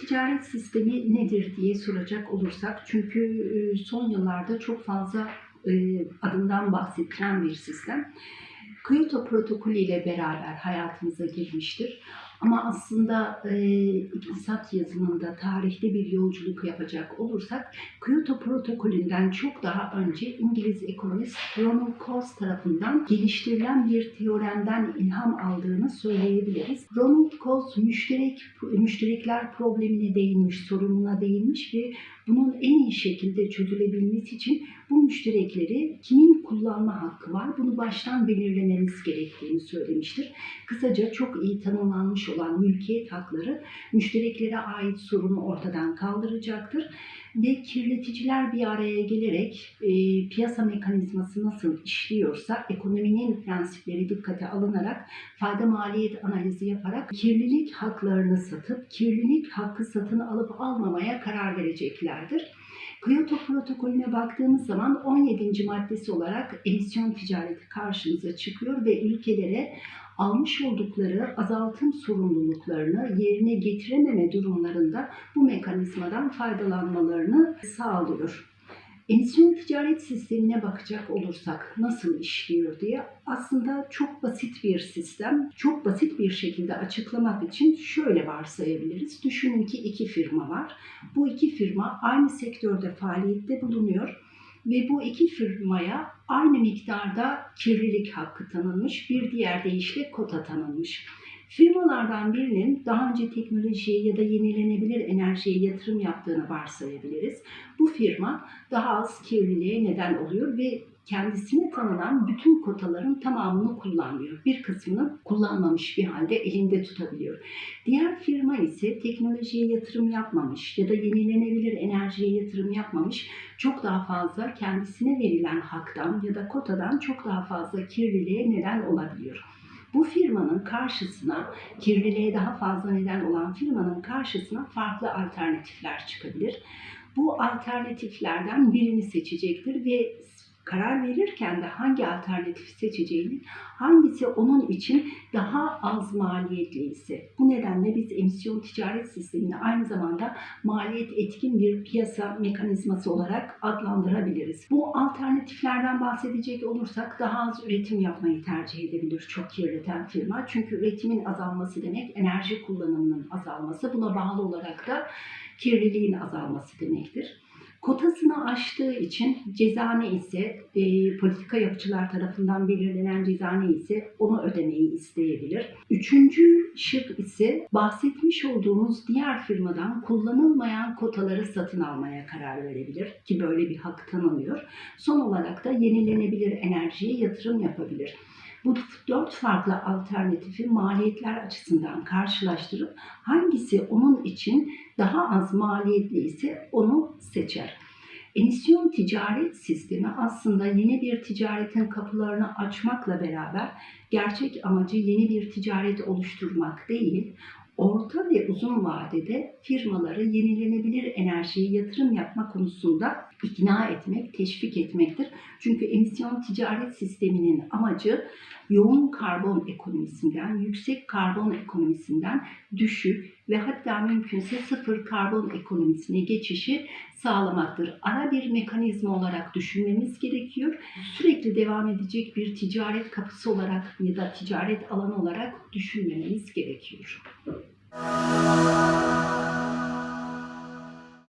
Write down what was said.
ticaret sistemi nedir diye soracak olursak çünkü e, son yıllarda çok fazla e, adından bahsedilen bir sistem. Kyoto protokolü ile beraber hayatımıza girmiştir. Ama aslında e, iktisat yazımında tarihte bir yolculuk yapacak olursak Kyoto protokolünden çok daha önce İngiliz ekonomist Ronald Coase tarafından geliştirilen bir teoremden ilham aldığını söyleyebiliriz. Ronald Coase müşterek, müşterekler problemine değinmiş, sorununa değinmiş ve bunun en iyi şekilde çözülebilmesi için bu müşterekleri kimin kullanma hakkı var bunu baştan belirlememiz gerektiğini söylemiştir. Kısaca çok iyi tanımlanmış olan mülkiyet hakları müştereklere ait sorunu ortadan kaldıracaktır ve kirleticiler bir araya gelerek e, piyasa mekanizması nasıl işliyorsa ekonominin prensipleri dikkate alınarak fayda maliyet analizi yaparak kirlilik haklarını satıp kirlilik hakkı satın alıp almamaya karar vereceklerdir. Kyoto protokolüne baktığımız zaman 17. maddesi olarak emisyon ticareti karşımıza çıkıyor ve ülkelere almış oldukları azaltım sorumluluklarını yerine getirememe durumlarında bu mekanizmadan faydalanmalarını sağlıyor. Emisyon ticaret sistemine bakacak olursak nasıl işliyor diye aslında çok basit bir sistem. Çok basit bir şekilde açıklamak için şöyle varsayabiliriz. Düşünün ki iki firma var. Bu iki firma aynı sektörde faaliyette bulunuyor ve bu iki firmaya aynı miktarda kirlilik hakkı tanınmış, bir diğer deyişle kota tanınmış. Firmalardan birinin daha önce teknolojiye ya da yenilenebilir enerjiye yatırım yaptığını varsayabiliriz. Bu firma daha az kirliliğe neden oluyor ve kendisine tanınan bütün kotaların tamamını kullanmıyor. Bir kısmını kullanmamış bir halde elinde tutabiliyor. Diğer firma ise teknolojiye yatırım yapmamış ya da yenilenebilir enerjiye yatırım yapmamış. Çok daha fazla kendisine verilen haktan ya da kotadan çok daha fazla kirliliğe neden olabiliyor. Bu firmanın karşısına, kirliliğe daha fazla neden olan firmanın karşısına farklı alternatifler çıkabilir. Bu alternatiflerden birini seçecektir ve karar verirken de hangi alternatifi seçeceğini, hangisi onun için daha az maliyetli ise. Bu nedenle biz emisyon ticaret sistemini aynı zamanda maliyet etkin bir piyasa mekanizması olarak adlandırabiliriz. Bu alternatiflerden bahsedecek olursak daha az üretim yapmayı tercih edebilir çok kirleten firma. Çünkü üretimin azalması demek enerji kullanımının azalması. Buna bağlı olarak da kirliliğin azalması demektir. Kotasını aştığı için ceza ne ise e, politika yapıcılar tarafından belirlenen ceza ne ise onu ödemeyi isteyebilir. Üçüncü şık ise bahsetmiş olduğumuz diğer firmadan kullanılmayan kotaları satın almaya karar verebilir ki böyle bir hak tanınıyor. Son olarak da yenilenebilir enerjiye yatırım yapabilir. Bu dört farklı alternatifi maliyetler açısından karşılaştırıp hangisi onun için daha az maliyetli ise onu seçer. Emisyon ticaret sistemi aslında yeni bir ticaretin kapılarını açmakla beraber gerçek amacı yeni bir ticaret oluşturmak değil, orta ve uzun vadede firmaları yenilenebilir enerjiye yatırım yapma konusunda ikna etmek, teşvik etmektir. Çünkü emisyon ticaret sisteminin amacı yoğun karbon ekonomisinden, yüksek karbon ekonomisinden düşük ve hatta mümkünse sıfır karbon ekonomisine geçişi sağlamaktır. Ara bir mekanizma olarak düşünmemiz gerekiyor. Sürekli devam edecek bir ticaret kapısı olarak ya da ticaret alanı olarak düşünmemiz gerekiyor.